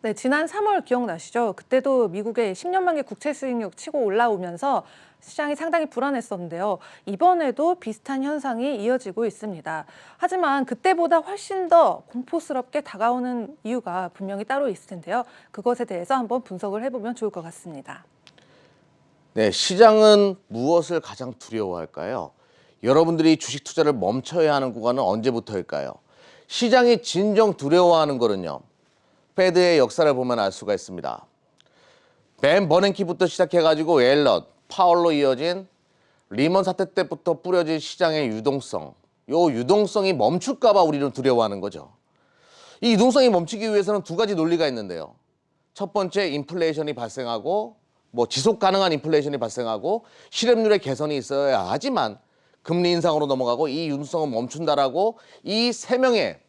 네, 지난 3월 기억나시죠? 그때도 미국의 10년 만기 국채 수익률 치고 올라오면서 시장이 상당히 불안했었는데요. 이번에도 비슷한 현상이 이어지고 있습니다. 하지만 그때보다 훨씬 더 공포스럽게 다가오는 이유가 분명히 따로 있을 텐데요. 그것에 대해서 한번 분석을 해보면 좋을 것 같습니다. 네, 시장은 무엇을 가장 두려워할까요? 여러분들이 주식 투자를 멈춰야 하는 구간은 언제부터일까요? 시장이 진정 두려워하는 거는요. 페드의 역사를 보면 알 수가 있습니다. 벤 버냉키부터 시작해가지고 앨런, 파월로 이어진 리먼 사태 때부터 뿌려진 시장의 유동성, 요 유동성이 멈출까봐 우리는 두려워하는 거죠. 이 유동성이 멈추기 위해서는 두 가지 논리가 있는데요. 첫 번째 인플레이션이 발생하고 뭐 지속 가능한 인플레이션이 발생하고 실업률의 개선이 있어야 하지만 금리 인상으로 넘어가고 이 유동성은 멈춘다라고 이 세 명의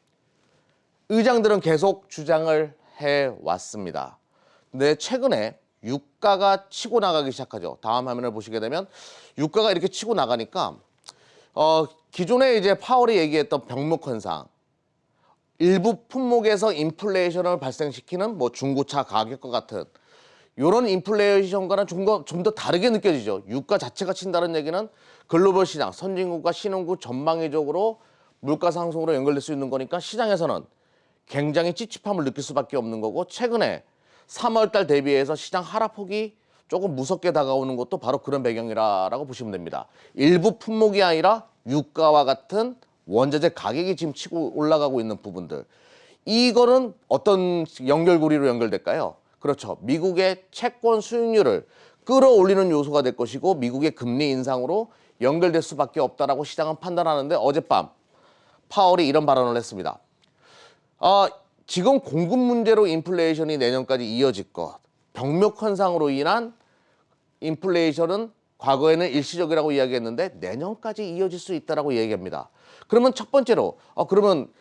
의장들은 계속 주장을 해 왔습니다. 근데 최근에 유가가 치고 나가기 시작하죠. 다음 화면을 보시게 되면 유가가 이렇게 치고 나가니까 어 기존에 이제 파월이 얘기했던 병목 현상 일부 품목에서 인플레이션을 발생시키는 뭐 중고차 가격과 같은 이런 인플레이션과는 좀더 좀 더 다르게 느껴지죠. 유가 자체가 친다는 얘기는 글로벌 시장, 선진국과 신흥국 전망의적으로 물가 상승으로 연결될 수 있는 거니까 시장에서는 굉장히 찝찝함을 느낄 수밖에 없는 거고 최근에 3월 달 대비해서 시장 하락폭이 조금 무섭게 다가오는 것도 바로 그런 배경이라고 보시면 됩니다. 일부 품목이 아니라 유가와 같은 원자재 가격이 지금 치고 올라가고 있는 부분들. 이거는 어떤 연결고리로 연결될까요? 그렇죠. 미국의 채권 수익률을 끌어올리는 요소가 될 것이고 미국의 금리 인상으로 연결될 수밖에 없다라고 시장은 판단하는데 어젯밤 파월이 이런 발언을 했습니다. 아, 지금 공급 문제로 인플레이션이 내년까지 이어질 것, 병력 현상으로 인한 인플레이션은 과거에는 일시적이라고 이야기했는데 내년까지 이어질 수 있다라고 얘기합니다. 그러면 첫 번째로 어 그러면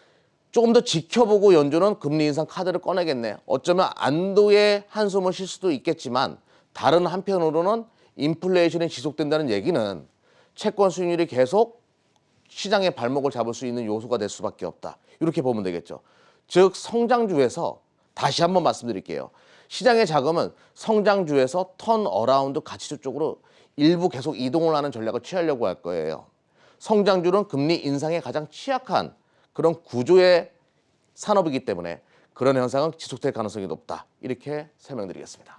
조금 더 지켜보고 연준은 금리 인상 카드를 꺼내겠네. 어쩌면 안도의 한숨을 쉴 수도 있겠지만 다른 한편으로는 인플레이션이 지속된다는 얘기는 채권 수익률이 계속 시장의 발목을 잡을 수 있는 요소가 될 수밖에 없다. 이렇게 보면 되겠죠. 즉 성장주에서 다시 한번 말씀드릴게요. 시장의 자금은 성장주에서 턴 어라운드 가치주 쪽으로 일부 계속 이동을 하는 전략을 취하려고 할 거예요. 성장주는 금리 인상에 가장 취약한 그런 구조의 산업이기 때문에 그런 현상은 지속될 가능성이 높다. 이렇게 설명드리겠습니다.